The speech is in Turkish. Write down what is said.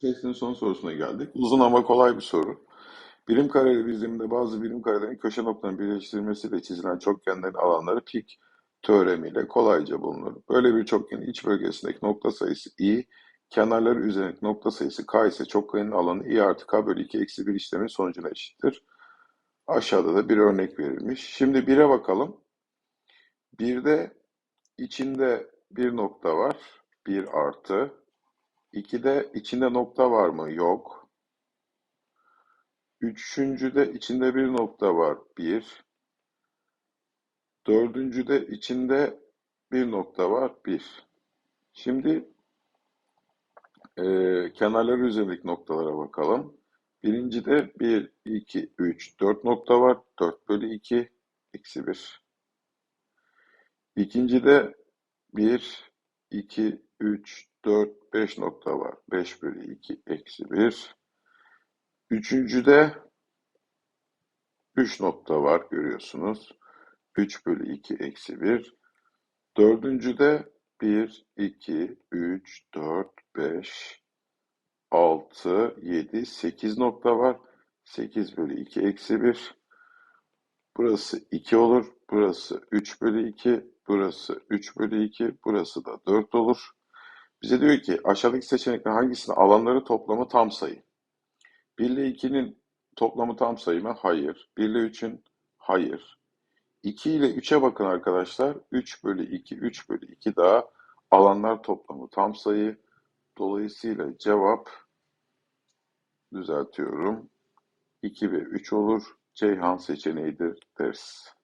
Testin son sorusuna geldik. Uzun ama kolay bir soru. Birim kareli diziminde bazı birim karelerin köşe noktalarının birleştirilmesiyle çizilen çokgenlerin alanları pik teoremiyle kolayca bulunur. Böyle bir çokgenin iç bölgesindeki nokta sayısı i, kenarları üzerindeki nokta sayısı k ise çokgenin alanı i artı k bölü 2 eksi 1 işlemin sonucuna eşittir. Aşağıda da bir örnek verilmiş. Şimdi 1'e bakalım. 1'de içinde bir nokta var. 1 artı. 2'de içinde nokta var mı? Yok. Üçüncüde içinde bir nokta var. 1. Dördüncüde içinde bir nokta var. 1. Şimdi eee kenarları üzerindeki noktalara bakalım. Birincide 1, 2, 3, 4 nokta var. 4 bölü 2 eksi 1. İkincide 1, 2, 3, 4, 5 nokta var. 5 bölü 2 eksi 1. Üçüncüde 3 nokta var görüyorsunuz. 3 bölü 2 eksi 1. Dördüncüde 1, 2, 3, 4, 5, 6, 7, 8 nokta var. 8 bölü 2 eksi 1. Burası 2 olur. Burası 3 bölü 2. Burası 3 bölü 2. Burası da 4 olur. Bize diyor ki aşağıdaki seçenekler hangisinin alanları toplamı tam sayı? 1 ile 2'nin toplamı tam sayı mı? Hayır. 1 ile 3'ün? Hayır. 2 ile 3'e bakın arkadaşlar. 3 bölü 2, 3 bölü 2 daha alanlar toplamı tam sayı. Dolayısıyla cevap düzeltiyorum. 2 ve 3 olur. Ceyhan seçeneğidir deriz.